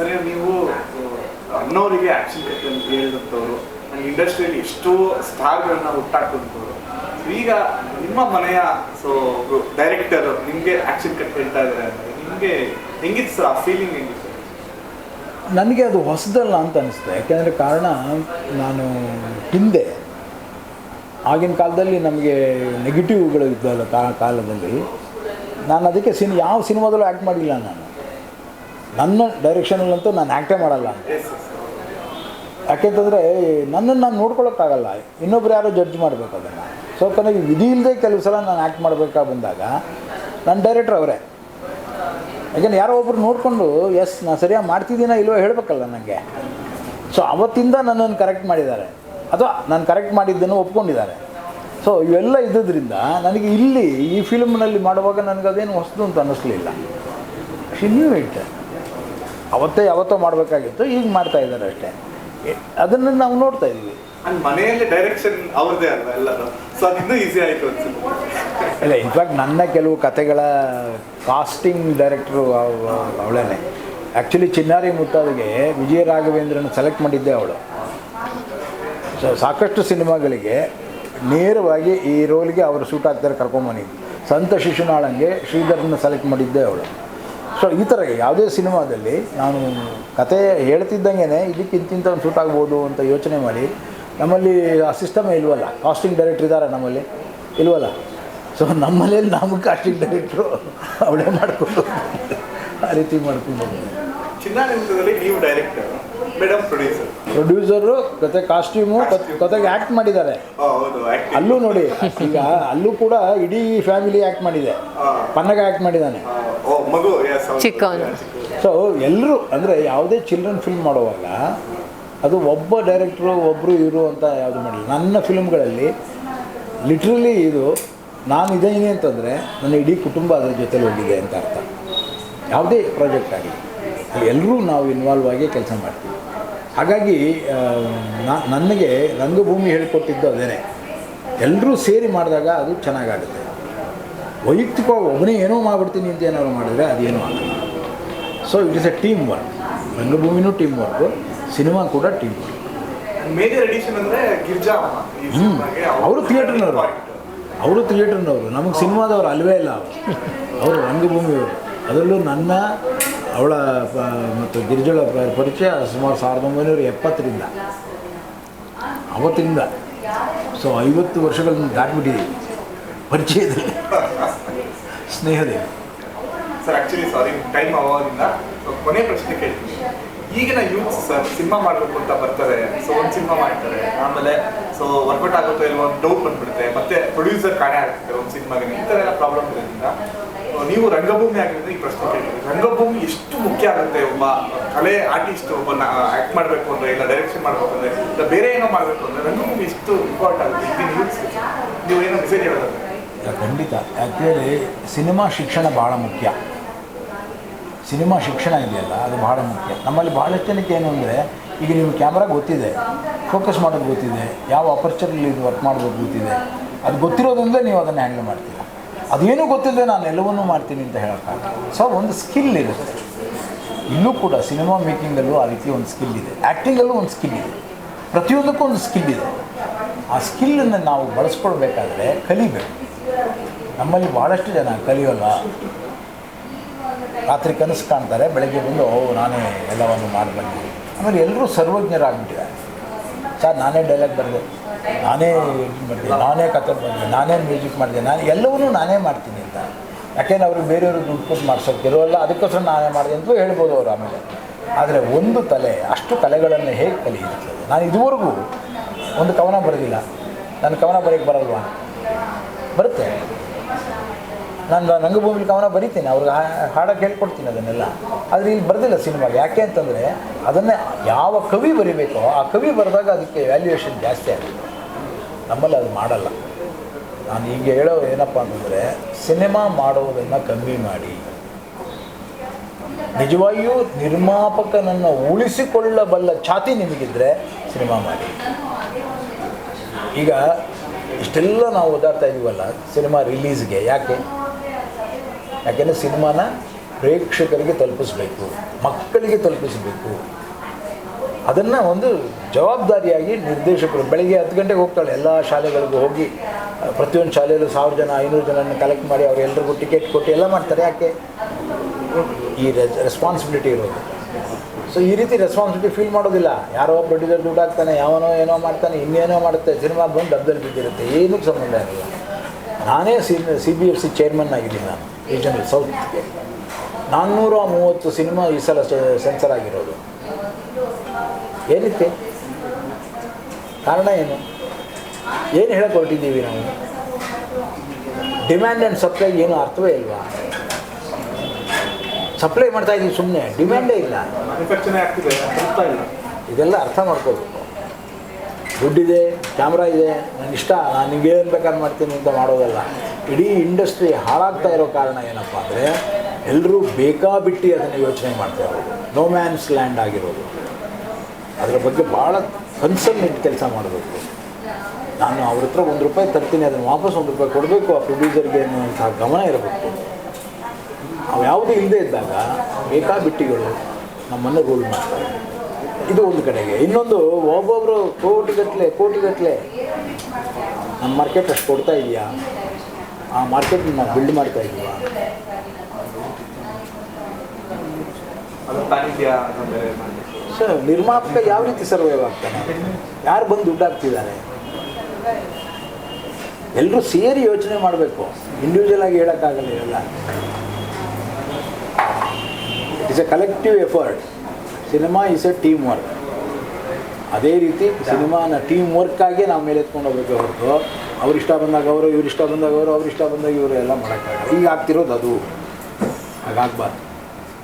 ಸರಿ ನೀವು ಅನ್ನೋರಿಗೆ action cut ಅಂತ ಹೇಳಿದಂಥವ್ರು ಇಂಡಸ್ಟ್ರಿಯಲ್ಲಿ ಎಷ್ಟೋ ಸ್ಟಾರ್ಗಳನ್ನ ಹುಟ್ಟಾಕಂಥವ್ರು ಈಗ ನಿಮ್ಮ ಮನೆಯ ಸೊ ಡೈರೆಕ್ಟರ್ ನಿಮಗೆ ಆಕ್ಷನ್ ಕಟ್ ಹೇಳ್ತಾ ಇದ್ದಾರೆ ಅಂದರೆ ನಿಮಗೆ ಹೆಂಗಿತ್ತು ಸರ್ ಆ ಫೀಲಿಂಗ್ ಹೆಂಗಿತ್ತು? ನನಗೆ ಅದು ಹೊಸದಲ್ಲ ಅಂತ ಅನಿಸ್ತು ಯಾಕೆಂದರೆ ಕಾರಣ, ನಾನು ಹಿಂದೆ, ಆಗಿನ ಕಾಲದಲ್ಲಿ ನಮಗೆ ನೆಗೆಟಿವ್ಗಳು ಇದ್ದಲ್ಲ ಕಾಲದಲ್ಲಿ. ನಾನು ಅದಕ್ಕೆ ಸಿನ್, ಯಾವ ಸಿನಿಮಾದಲ್ಲೂ ಆ್ಯಕ್ಟ್ ಮಾಡಿಲ್ಲ ನಾನು. ನನ್ನ ಡೈರೆಕ್ಷನಲ್ಲಂತೂ ನಾನು ಆ್ಯಕ್ಟೇ ಮಾಡಲ್ಲ. ಯಾಕೆಂತಂದರೆ ನನ್ನನ್ನು ನಾನು ನೋಡ್ಕೊಳ್ಳೋಕ್ಕಾಗಲ್ಲ. ಇನ್ನೊಬ್ರು ಯಾರೋ ಜಡ್ಜ್ ಮಾಡಬೇಕು ಅದನ್ನು. ಸೊ ನನಗೆ ವಿಧಿ ಇಲ್ಲದೆ ಕೆಲವು ಸಲ ನಾನು ಆ್ಯಕ್ಟ್ ಮಾಡಬೇಕಾ ಬಂದಾಗ ನನ್ನ ಡೈರೆಕ್ಟ್ರ್ ಅವರೇ. ಯಾಕೆಂದ್ರೆ ಯಾರೋ ಒಬ್ರು ನೋಡಿಕೊಂಡು ಎಸ್ ನಾನು ಸರಿಯಾಗಿ ಮಾಡ್ತಿದ್ದೀನ ಇಲ್ವೋ ಹೇಳಬೇಕಲ್ಲ ನನಗೆ ಸೊ ಅವತ್ತಿಂದ ನನ್ನನ್ನು ಕರೆಕ್ಟ್ ಮಾಡಿದ್ದಾರೆ. ಅಥವಾ ನಾನು ಕರೆಕ್ಟ್ ಮಾಡಿದ್ದನ್ನು ಒಪ್ಕೊಂಡಿದ್ದಾರೆ. ಸೊ ಇವೆಲ್ಲ ಇದ್ದದ್ರಿಂದ ನನಗೆ ಇಲ್ಲಿ ಈ ಫಿಲ್ಮ್ನಲ್ಲಿ ಮಾಡುವಾಗ ನನಗದೇನು ಹೊಸದು ಅಂತ ಅನ್ನಿಸ್ಲಿಲ್ಲ. ಶಿ ನ್ಯೂ ಇಟ್ ಅವತ್ತೇ ಯಾವತ್ತೋ ಮಾಡಬೇಕಾಗಿತ್ತು ಈಗ ಮಾಡ್ತಾ ಇದ್ದಾರೆ ಅಷ್ಟೇ. ಅದನ್ನು ನಾವು ನೋಡ್ತಾ ಇದ್ದೀವಿ ಮನೆಯಲ್ಲಿ ಡೈರೆಕ್ಷನ್ ಅವ್ರದ್ದೇ ಅಲ್ವಾ ಎಲ್ಲರೂ ಸೊ ಅದು ಇನ್ನೂ ಈಸಿ ಆಯಿತು ಅನ್ಸುತ್ತೆ. ಇಲ್ಲ ಇನ್ಫ್ಯಾಕ್ಟ್ ನನ್ನ ಕೆಲವು ಕತೆಗಳ ಕಾಸ್ಟಿಂಗ್ ಡೈರೆಕ್ಟ್ರು ಅವಳೇನೆ. ಆ್ಯಕ್ಚುಲಿ ಚಿನ್ನಾರಿ ಮುತ್ತಾದಿಗೆ ವಿಜಯ ರಾಘವೇಂದ್ರನ ಸೆಲೆಕ್ಟ್ ಮಾಡಿದ್ದೆ ಅವಳು. ಸೊ ಸಾಕಷ್ಟು ಸಿನಿಮಾಗಳಿಗೆ ನೇರವಾಗಿ ಈ ರೋಲ್ಗೆ ಅವರು ಸೂಟ್ ಆಗ್ತಾರೆ ಕರ್ಕೊಂಬಂದಿದ್ದು ಸಂತ ಶಿಶುನಾಳಂಗೆ ಶ್ರೀಧರನ್ನ ಸೆಲೆಕ್ಟ್ ಮಾಡಿದ್ದೆ ಅವಳು. ಸೊ ಈ ಥರ ಯಾವುದೇ ಸಿನಿಮಾದಲ್ಲಿ ನಾನು ಕತೆ ಹೇಳ್ತಿದ್ದಂಗೆ ಇದಕ್ಕೆ ಇಂತಿಂತ ಒಂದು ಸೂಟ್ ಆಗ್ಬೋದು ಅಂತ ಯೋಚನೆ ಮಾಡಿ ನಮ್ಮಲ್ಲಿ ಆ ಸಿಸ್ಟಮೇ ಇಲ್ವಲ್ಲ ಕಾಸ್ಟಿಂಗ್ ಡೈರೆಕ್ಟ್ರ್ ಇದ್ದಾರೆ ನಮ್ಮಲ್ಲಿ ಇಲ್ವಲ್ಲ? ಸೊ ನಮ್ಮಲ್ಲಿ ನಮ್ಮ ಕಾಸ್ಟಿಂಗ್ ಡೈರೆಕ್ಟ್ರು ಅವಳೇ ಮಾಡಿಕೊಂಡು ಆ ರೀತಿ ಮಾಡ್ಕೊಂಡು ನೀವು ಡೈರೆಕ್ಟರ್ ಮೇಡಮ್ ಪ್ರೊಡ್ಯೂಸರ್ ಪ್ರೊಡ್ಯೂಸರು ಕತೆ ಕಾಸ್ಟ್ಯೂಮು ಕತೆಗೆ ಆ್ಯಕ್ಟ್ ಮಾಡಿದ್ದಾರೆ. ಅಲ್ಲೂ ನೋಡಿ ಈಗ ಅಲ್ಲೂ ಕೂಡ ಇಡೀ ಫ್ಯಾಮಿಲಿ ಆ್ಯಕ್ಟ್ ಮಾಡಿದೆ. ಪನ್ನಗ ಆ್ಯಕ್ಟ್ ಮಾಡಿದ್ದಾನೆ. ಮಗು. ಚಿಕ್ಕವನು. ಸೊ ಎಲ್ಲರೂ ಅಂದರೆ ಯಾವುದೇ ಚಿಲ್ಡ್ರನ್ ಫಿಲ್ಮ್ ಮಾಡುವಾಗ ಅದು ಒಬ್ಬ ಡೈರೆಕ್ಟ್ರು ಒಬ್ಬರು ಇವರು ಅಂತ ಯಾವುದು ಮಾಡಿಲ್ಲ. ನನ್ನ ಫಿಲ್ಮ್ಗಳಲ್ಲಿ ಲಿಟ್ರಲಿ ಇದು ನಾನು ಇದೇನೆ ಅಂತಂದರೆ ನನ್ನ ಇಡೀ ಕುಟುಂಬ ಅದರ ಜೊತೆಲಿ ಹೋಗಿದೆ ಅಂತ ಅರ್ಥ. ಯಾವುದೇ ಪ್ರಾಜೆಕ್ಟ್ ಆಗಲಿ ಅಲ್ಲಿ ಎಲ್ಲರೂ ನಾವು ಇನ್ವಾಲ್ವ್ ಆಗಿ ಕೆಲಸ ಮಾಡ್ತೀವಿ. ಹಾಗಾಗಿ ನನಗೆ ರಂಗಭೂಮಿ ಹೇಳಿಕೊಟ್ಟಿದ್ದು ಅದೇನೆ. ಎಲ್ಲರೂ ಸೇರಿ ಮಾಡಿದಾಗ ಅದು ಚೆನ್ನಾಗಾಗುತ್ತೆ. ವೈಯಕ್ತಿಕವಾಗಿ ಒಬ್ಬನೇ ಏನೋ ಮಾಡ್ಬಿಡ್ತೀನಿ ಅಂತ ಏನಾದ್ರು ಮಾಡಿದ್ರೆ ಅದೇನೂ ಆಗಲ್ಲ. So it is a team work ರಂಗಭೂಮಿನೂ team work cinema ಕೂಡ ಟೀಮ್ ವರ್ಕ್ ಹ್ಞೂ ಅವರು ಥಿಯೇಟ್ರ್ನವರು ಅವರು ಥಿಯೇಟ್ರ್ನವರು ನಮಗೆ ಸಿನಿಮಾದವರು ಅಲ್ವೇ ಇಲ್ಲ ಅವರು. ಅವರು ರಂಗಭೂಮಿಯವರು. ಅದರಲ್ಲೂ ನನ್ನ ಅವಳ ಪ- ಮತ್ತು ಗಿರಿಜಳ ಪರಿಚಯ ಸುಮಾರು ಸಾವಿರದ ಒಂಬೈನೂರ ಎಪ್ಪತ್ತರಿಂದ. ಅವತ್ತಿಂದ. ಸೊ ಐವತ್ತು ವರ್ಷಗಳನ್ನು ದಾಟ್ಬಿಟ್ಟಿದ್ದೀವಿ ಪರಿಚಯದಲ್ಲಿ ಸ್ನೇಹದಲ್ಲಿ ಸರ್ ಆ್ಯಕ್ಚುಲಿ ಸಾರಿ ಟೈಮ್ ಅವಾಗಿಂದ ಕೊನೆ ಪ್ರಶ್ನೆ ಕೇಳ್ತೀನಿ. ಈಗಿನ ಯೂತ್ ಸರ್ ಸಿನಿಮಾ ಮಾಡಬೇಕು ಅಂತ ಬರ್ತಾರೆ. ಸೊ ಒಂದು ಸಿನಿಮಾ ಮಾಡ್ತಾರೆ. ಆಮೇಲೆ ಸೊ ವರ್ಕೌಟ್ ಆಗುತ್ತೋ ಇಲ್ವೋ ಒಂದು ಡೌಟ್ ಬಂದ್ಬಿಡುತ್ತೆ. ಮತ್ತೆ ಪ್ರೊಡ್ಯೂಸರ್ ಕಾಣೆ ಆಗ್ತಾರೆ ಒಂದು ಸಿನಿಮಾಗೆ ಈ ಥರ ಎಲ್ಲ ಪ್ರಾಬ್ಲಮ್ ಇರೋದ್ರಿಂದ ನೀವು ರಂಗಭೂಮಿ ಆಗಿರೋದ್ರಿಂದ ಈ ಪ್ರಶ್ನೆ ಕೇಳ್ತೀನಿ. ರಂಗಭೂಮಿ ಎಷ್ಟು ಮುಖ್ಯ ಆಗುತ್ತೆ? ಒಬ್ಬ ಕಲೆ ಆರ್ಟಿಸ್ಟ್ ಒಬ್ಬ ಆಕ್ಟ್ ಮಾಡಬೇಕು ಅಂದರೆ ಇಲ್ಲ ಡೈರೆಕ್ಷನ್ ಮಾಡಬೇಕು ಅಂದರೆ ಇಲ್ಲ ಬೇರೆ ಏನೋ ಮಾಡಬೇಕು ಅಂದರೆ ರಂಗಭೂಮಿ ಎಷ್ಟು ಇಂಪಾರ್ಟೆಂಟ್ ಆಗುತ್ತೆ? ಈಗಿನ ಯೂತ್ಸ್ ನೀವು ಏನೋ ಮೆಸೇಜ್ ಹೇಳೋದಾದ್ರೆ ಯಾ, ಖಂಡಿತ. ಆ್ಯಕ್ಚುಲಿ ಸಿನಿಮಾ ಶಿಕ್ಷಣ ಭಾಳ ಮುಖ್ಯ. ಸಿನಿಮಾ ಶಿಕ್ಷಣ ಇದೆಯಲ್ಲ, ಅದು ಭಾಳ ಮುಖ್ಯ. ನಮ್ಮಲ್ಲಿ ಭಾಳಷ್ಟು ಜನಕ್ಕೆ ಏನು ಅಂದರೆ, ಈಗ ನಿಮ್ಗೆ ಕ್ಯಾಮ್ರಾ ಗೊತ್ತಿದೆ ಫೋಕಸ್ ಮಾಡೋದು ಗೊತ್ತಿದೆ, ಯಾವ ಅಪರ್ಚುನಿಟಿ ಇದು ವರ್ಕ್ ಮಾಡೋದು ಗೊತ್ತಿದೆ. ಅದು ಗೊತ್ತಿರೋದ್ರಿಂದ ನೀವು ಅದನ್ನು ಹ್ಯಾಂಡಲ್ ಮಾಡ್ತೀರ. ಅದೇನೂ ಗೊತ್ತಿಲ್ಲದೆ ನಾನು ಎಲ್ಲವನ್ನೂ ಮಾಡ್ತೀನಿ ಅಂತ ಹೇಳೋಕ್ಕಾಗಲ್ಲ ಸೊ ಒಂದು ಸ್ಕಿಲ್ ಇರುತ್ತೆ. ಇಲ್ಲೂ ಕೂಡ ಸಿನಿಮಾ ಮೇಕಿಂಗಲ್ಲೂ ಆ ರೀತಿ ಒಂದು ಸ್ಕಿಲ್ ಇದೆ. ಆ್ಯಕ್ಟಿಂಗಲ್ಲೂ ಒಂದು ಸ್ಕಿಲ್ ಇದೆ. ಪ್ರತಿಯೊಂದಕ್ಕೂ ಒಂದು ಸ್ಕಿಲ್ ಇದೆ. ಆ ಸ್ಕಿಲ್ಲನ್ನು ನಾವು ಬಳಸ್ಕೊಳ್ಬೇಕಾದ್ರೆ ಕಲಿಬೇಕು. ನಮ್ಮಲ್ಲಿ ಭಾಳಷ್ಟು ಜನ ಕಲಿಯೋಲ್ಲ. ರಾತ್ರಿ ಕನಸು ಕಾಣ್ತಾರೆ, ಬೆಳಗ್ಗೆ ಬಂದು ನಾನೇ ಎಲ್ಲವನ್ನು ಮಾಡಬಲ್ಲೆ ಆಮೇಲೆ ಎಲ್ಲರೂ ಸರ್ವಜ್ಞರಾಗ್ಬಿಟ್ಟಿದ್ದಾರೆ. ಸರ್, ನಾನೇ ಡೈಲಾಗ್ ಬರೆದೆ. ನಾನೇ ಎಡಿಟ್ ಮಾಡಿದೆ. ನಾನೇ ಕತೆ ಬರೆದೆ ನಾನೇ ಮ್ಯೂಸಿಕ್ ಮಾಡಿದೆ. ನಾನು ಎಲ್ಲವನ್ನೂ ನಾನೇ ಮಾಡ್ತೀನಿ ಅಂತ. ಯಾಕೆಂದ್ರೆ ಅವ್ರಿಗೆ ಬೇರೆಯವರು ದುಡ್ಡು ಕೊಟ್ಟು ಇರೋಲ್ಲ, ಅದಕ್ಕೋಸ್ಕರ ನಾನೇ ಮಾಡಿದೆ ಅಂತೂ ಹೇಳ್ಬೋದು ಅವರು ಆಮೇಲೆ. ಆದರೆ ಒಂದು ತಲೆ, ಅಷ್ಟು ಕಲೆಗಳನ್ನು ಹೇಗೆ ಕಲಿಯುತ್ತೆ? ನಾನು ಇದುವರೆಗೂ ಒಂದು ಕವನ ಬರೆದಿಲ್ಲ. ನನ್ನ ಕವನ ಬರೆಯೋಕ್ಕೆ ಬರಲ್ವಾ? ಬರುತ್ತೆ. ನಾನು ರಂಗಭೂಮಿಲಿ ಕವನ ಬರಿತೀನಿ, ಅವ್ರಿಗೆ ಹಾ- ಹಾಡಕ್ಕೆ ಹೇಳ್ಕೊಡ್ತೀನಿ ಅದನ್ನೆಲ್ಲ. ಆದರೆ ಇಲ್ಲಿ ಬರೆದಿಲ್ಲ ಸಿನಿಮಾಗೆ. ಯಾಕೆ ಅಂತಂದರೆ ಅದನ್ನೇ ಯಾವ ಕವಿ ಬರಿಬೇಕೋ ಆ ಕವಿ ಬರೆದಾಗ ಅದಕ್ಕೆ ವ್ಯಾಲ್ಯೂಯೇಷನ್ ಜಾಸ್ತಿ ಆಗುತ್ತೆ. ನಮ್ಮಲ್ಲಿ ಅದು ಮಾಡಲ್ಲ. ನಾನು ಈಗ ಹೇಳೋ ಏನಪ್ಪ ಅಂತಂದರೆ, ಸಿನಿಮಾ ಮಾಡೋದನ್ನು ಕಮ್ಮಿ ಮಾಡಿ. ನಿಜವಾಗಿಯೂ ನಿರ್ಮಾಪಕನನ್ನು ಉಳಿಸಿಕೊಳ್ಳಬಲ್ಲ ಛಾತಿ ನಿಮಗಿದ್ದರೆ ಸಿನಿಮಾ ಮಾಡಿ. ಈಗ ಇಷ್ಟೆಲ್ಲ ನಾವು ಓದಾಡ್ತಾ ಇದೀವಲ್ಲ ಸಿನಿಮಾ ರಿಲೀಸ್ಗೆ ಯಾಕೆ? ಯಾಕೆಂದರೆ ಸಿನಿಮಾನ ಪ್ರೇಕ್ಷಕರಿಗೆ ತಲುಪಿಸ್ಬೇಕು, ಮಕ್ಕಳಿಗೆ ತಲುಪಿಸಬೇಕು. ಅದನ್ನು ಒಂದು ಜವಾಬ್ದಾರಿಯಾಗಿ ನಿರ್ದೇಶಕರು ಬೆಳಗ್ಗೆ ಹತ್ತು ಗಂಟೆಗೆ ಹೋಗ್ತಾಳೆ, ಎಲ್ಲ ಶಾಲೆಗಳಿಗೂ ಹೋಗಿ, ಪ್ರತಿಯೊಂದು ಶಾಲೆಯಲ್ಲೂ ಸಾವಿರ ಜನ, ಐನೂರು ಜನನ ಕಲೆಕ್ಟ್ ಮಾಡಿ ಅವರೆಲ್ಲರಿಗೂ ಟಿಕೆಟ್ ಕೊಟ್ಟು ಎಲ್ಲ ಮಾಡ್ತಾರೆ. ಯಾಕೆ? ಈ ರೆಸ್ಪಾನ್ಸಿಬಿಲಿಟಿ ಇರೋದು. ಸೊ ಈ ರೀತಿ ರೆಸ್ಪಾನ್ಸಿಬಿಲಿಟಿ ಫೀಲ್ ಮಾಡೋದಿಲ್ಲ. ಯಾರೋ ಪ್ರೊಡ್ಯೂಸರ್ ದುಡ್ಡು ಹಾಕ್ತಾನೆ, ಯಾವನೋ ಏನೋ ಮಾಡ್ತಾನೆ, ಇನ್ನೇನೋ ಮಾಡುತ್ತೆ, ಸಿನಿಮಾ ಬಂದು ಡಬ್ಬಲ್ ಬಿದ್ದಿರುತ್ತೆ. ಏನಕ್ಕೆ ಸಂಬಂಧ ಇರಲ್ಲ. ನಾನೇ C C B F C chairman ಆಗಿದ್ದೀನಿ ನಾನು. ರೀಜನಲ್ ಸೌತ್ ನಾನ್ನೂರ ಮೂವತ್ತು ಸಿನಿಮಾ ಈ ಸಲ ಸೆನ್ಸರ್ ಆಗಿರೋದು. ಏನಕ್ಕೆ ಕಾರಣ ಏನು? ಏನು ಹೇಳಕ್ಕೆ ಹೊರಟಿದ್ದೀವಿ ನಾವು? ಡಿಮ್ಯಾಂಡ್ ಆ್ಯಂಡ್ ಸಪ್ಲೈ ಏನು ಅರ್ಥವೇ ಇಲ್ವಾ? ಸಪ್ಲೈ ಮಾಡ್ತಾ ಇದ್ದೀವಿ ಸುಮ್ಮನೆ ಡಿಮ್ಯಾಂಡೇ ಇಲ್ಲ. ಇದೆಲ್ಲ ಅರ್ಥ ಮಾಡ್ಕೋಬೇಕು. ದುಡ್ಡಿದೆ ಕ್ಯಾಮ್ರಾ ಇದೆ ನನಗೆ ಇಷ್ಟ ನಾನು ನಿಮ್ಗೆ ಏನು ಬೇಕಾದ್ರೆ ಮಾಡ್ತೀನಿ ಅಂತ ಮಾಡೋದಲ್ಲ. ಇಡೀ ಇಂಡಸ್ಟ್ರಿ ಹಾಳಾಗ್ತಾ ಇರೋ ಕಾರಣ ಏನಪ್ಪ ಅಂದರೆ ಎಲ್ಲರೂ ಬೇಕಾಬಿಟ್ಟು ಅದನ್ನು ಯೋಚನೆ ಮಾಡ್ತಾ ಇರೋದು. ನೋ ಮ್ಯಾನ್ಸ್ ಲ್ಯಾಂಡ್ ಆಗಿರೋದು. ಅದರ ಬಗ್ಗೆ ಭಾಳ ಕನ್ಸರ್ನ್ ಇಟ್ಟು ಕೆಲಸ ಮಾಡಬೇಕು. ನಾನು ಅವ್ರ ಹತ್ರ ಒಂದು ರೂಪಾಯಿ ತರ್ತೀನಿ, ಅದನ್ನು ವಾಪಸ್ ಒಂದು ರೂಪಾಯಿ ಕೊಡಬೇಕು, ಆ ಪ್ರೊಡ್ಯೂಸರ್ಗೆ ಅನ್ನುವಂಥ ಗಮನ ಇರಬೇಕು. ಅವು ಯಾವುದೇ ಇಲ್ಲದೆ ಇದ್ದಾಗ ಬೇಕಾಬಿಟ್ಟಿಗಳು ನಮ್ಮನ್ನು ರೂಲ್ ಮಾಡ್ತಾರೆ. ಇದು ಒಂದು ಕಡೆಗೆ. ಇನ್ನೊಂದು ಒಬ್ಬೊಬ್ಬರು ಕೋಟಿಗಟ್ಟಲೆ ಕೋಟಿಗಟ್ಟಲೆ ನಮ್ಮ ಮಾರ್ಕೆಟ್ ಅಷ್ಟು ಕೊಡ್ತಾ ಇದೆಯಾ? ಆ ಮಾರ್ಕೆಟ್ನ ನಾವು ಬಿಲ್ಡ್ ಮಾಡ್ತಾ ಇದ್ದೀವಿ. ಸರ್ ನಿರ್ಮಾಪಕ ಯಾವ ರೀತಿ ಸರ್ವೈವ್ ಆಗ್ತಾನೆ ಯಾರು ಬಂದು ದುಡ್ಡು ಹಾಕ್ತಿದ್ದಾರೆ? ಎಲ್ಲರೂ ಸೇರಿ ಯೋಚನೆ ಮಾಡಬೇಕು. ಇಂಡಿವಿಜುವಲ್ ಆಗಿ ಹೇಳೋಕ್ಕಾಗಲ್ಲ ಇವೆಲ್ಲ. It's a collective effort cinema is a team work ಅದೇ ರೀತಿ ಸಿನಿಮಾನ ಟೀಮ್ ವರ್ಕ್ ಆಗಿ ನಾವು ಮೇಲೆ ಎತ್ಕೊಂಡು ಹೋಗ್ಬೇಕು ಹೊರತು. ಅವ್ರು ಇಷ್ಟ ಬಂದಾಗ ಅವರು, ಇವ್ರು ಇಷ್ಟ ಬಂದಾಗ ಅವರು, ಅವ್ರು ಇಷ್ಟ ಬಂದಾಗ ಇವರು ಎಲ್ಲ ಮಾಡೋಕ್ಕಾಗಲ್ಲ. ಈಗ ಆಗ್ತಿರೋದು ಅದು. ಹಾಗಾಗಬಾರ್ದು.